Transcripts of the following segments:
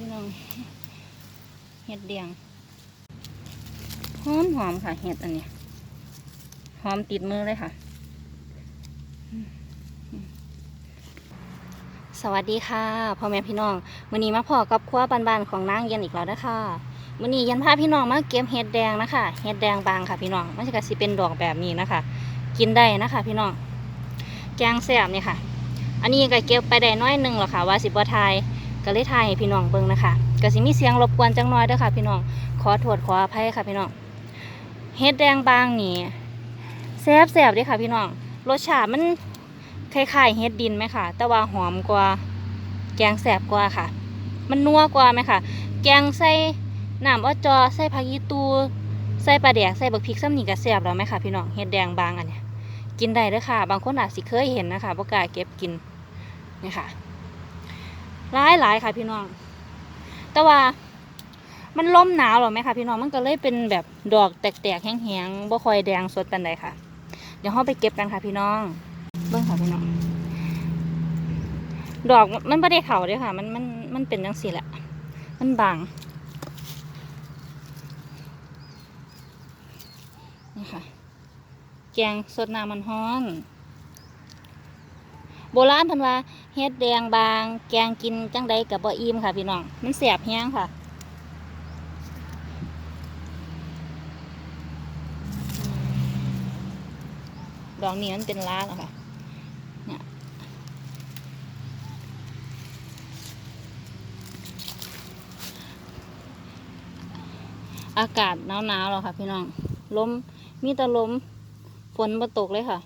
พี่น้อง เห็ดเดียง หอมหอมค่ะ เห็ดอันนี้ หอมติดมือเลยค่ะ สวัสดีค่ะ พ่อแม่พี่น้องวันนี้มาพอกับครัวบานๆของนางเย็นอีกแล้วนะคะวันนี้ยันพาพี่น้องมาเก็บเห็ดแดงนะคะ เห็ดแดงบางค่ะพี่น้อง มันจะกสิเป็นดอกแบบนี้นะคะ กินได้นะคะพี่น้อง แกงแซ่บนี่ค่ะ อันนี้ก็เก็บไปได้น้อยหนึ่งหรอกค่ะว่าสิบวทย ก็เลยทายให้พี่น้องเบิ่งนะคะก็สิมีเสียงรบกวนจังน้อยเด้อค่ะ พี่น้องขอโทษขออภัยค่ะ พี่น้องเห็ดแดงบางนี่แซ่บแซ่บด้อค่ะ พี่น้องรสชาติมันคล้ายๆเฮ็ดดินไหมค่ะ แต่ว่าหอมกว่าแกงแสบกว่าค่ะ มันนัวกว่าไหมค่ะ แกงใส่น้ำอ้อจอใส่ผักยีตูใส่ปลาแดกใส่บักพริกซ้ำนี่ก็แสบแล้วไหมค่ะพี่น้องเฮ็ดแดงบางอันเนี้ยกินได้เด้อค่ะ บางคนอาจสิเคยเห็นนะคะบ่กล้าเก็บกินนี่ค่ะ หลายหลายๆค่ะพี่น้อง แต่ว่ามันลมหนาวหรอไหมคะพี่น้องมันก็เลยเป็นแบบดอกแตกๆแห้งๆบ่ค่อยแดงสดปานใดค่ะ เดี๋ยวเราไปเก็บกันค่ะพี่น้อง เบิ้งค่ะพี่น้อง ดอกมันไม่ได้เข่าเด้วยค่ะ มันมันมันเป็นจังสีแหละ มันบางนี่ค่ะ แกงสดน้ำมันฮ้อน โบราณเพันว่าเฮ็ดแดงบาง แกงกินจังใดกับบ่อิ่มค่ะพี่น้อง มันแสบแห้งค่ะดอกนี้มันเป็นล้าแล้วค่ะเนี่ยอากาศหนาวๆแล้วค่ะพี่น้องลมมีแต่ลมฝนมาตกเลยค่ะ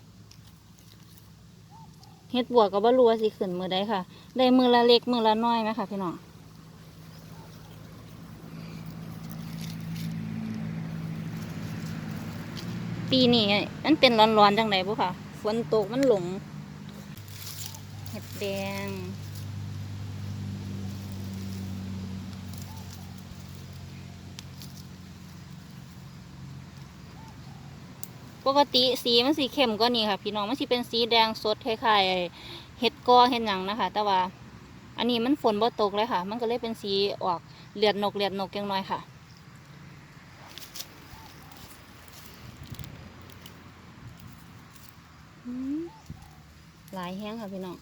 เฮ็ดบวกกับบ่รู้ว่าสิขึ้นมือใดค่ะ ได้มือละเล็กมือละน้อยไหมค่ะพี่น้องปีนี้มันเป็นร้อนๆจังไดบุค่ะ ฝนตกมันหลง เห็ดแดง ปกติสีมันสีเข้มกว่านี้ค่ะ พี่น้องมันสิเป็นสีแดงสดคล้ายๆเห็ดกอเห็ดหยังนะคะ แต่ว่า อันนี้มันฝนบ่ตกเลยค่ะ มันก็เลยเป็นสีออกเหลือดนกเหลือดนกยังน้อยค่ะหลายแห้งค่ะพี่น้อง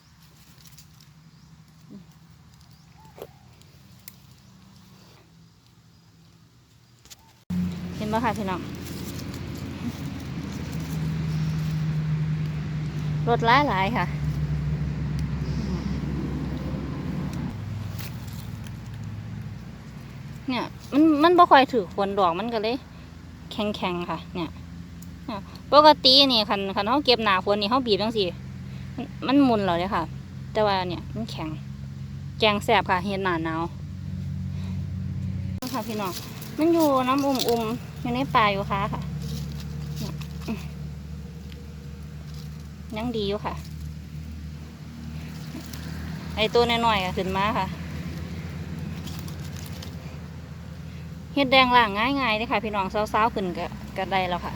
เห็นไหมค่ะพี่น้อง รถหลายหลายๆค่ะ เนี่ย มันมันบ่ค่อยถือคนดอกมันก็เลย แข็งแข็งๆค่ะ เนี่ยปกตินี่คันคันเขาเก็บหนาฝนนี่เขาบีบจังสิมันมันหมุนเหรอเลยค่ะ แต่ว่าเนี่ยมันแข็ง แกงแสบค่ะเห็ดหนาหนาวค่ะพี่น้องมันอยู่น้ำอุ่มอุ่มๆอยู่ในป่าอยู่ค่ะค่ะเนี่ยอืม ยังดีอยู่ค่ะ ไอตัวน้อยๆก็ขึ้นมาค่ะ เฮ็ดแดงล่างง่ายๆเลยค่ะ พี่น้องเศร้าๆขึ้นก็ก็ได้แล้วค่ะ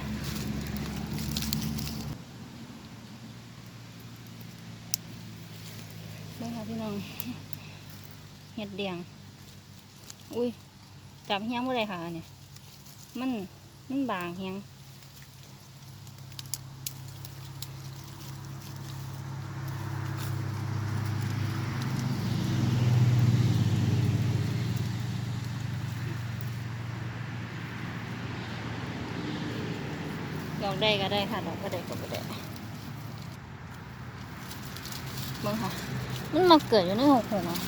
นี่ค่ะพี่น้องเห็ดเดียงอุ้ยจับเฮี้ยงบ่ได้ค่ะเนี่ยมันมันบางเฮี้ยง ดอกได้ก็ได้ค่ะ ดอกก็ได้ก็บ่ได้เบิ่งค่ะ มันมาเกิดอยู่ในหกหกอะ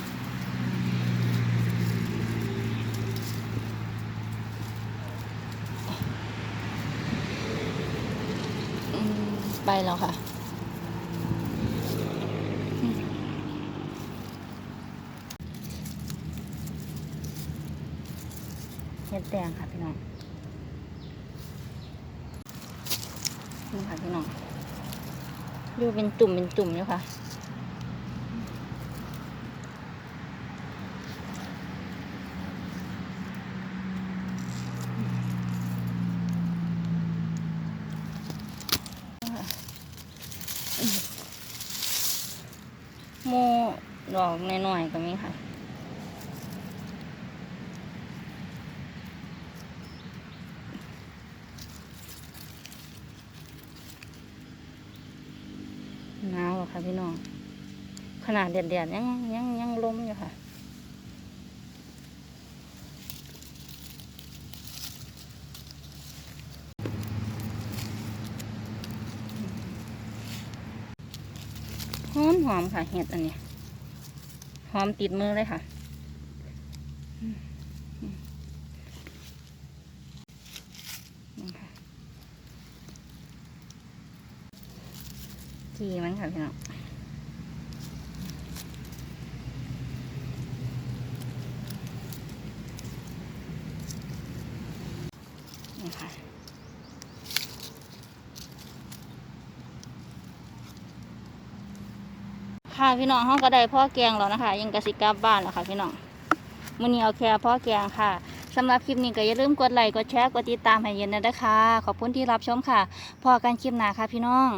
ไปแล้วค่ะเห็ดแดงค่ะพี่น้อง นี่ค่ะพี่น้องดูเป็นจุ่มเป็นจุ่มอยู่ค่ะโมดอกน้อยๆก็มีค่ะ ค่ะพี่น้อง ขนาดแดดๆยังยังยังลมอยู่ค่ะหอมหอมค่ะเห็ดอันนี้ หอมติดมือเลยค่ะอืมอืมนี่ค่ะ กีมันค่ะพี่น้องนี่ค่ะค่ะพี่น้องเขาก็ได้พ่อแกงแล้วนะคะ ยังกระสิกลับบ้านแล้วค่ะพี่น้องมือนี้เอาแค่พ่อแกงค่ะสำหรับคลิปนี้ก็อย่าลืมกดไลค์กดแชร์กดติดตามให้เย็นนะเด้อค่ะขอบคุณที่รับชมค่ะพอกันคลิปหน้าค่ะพี่น้อง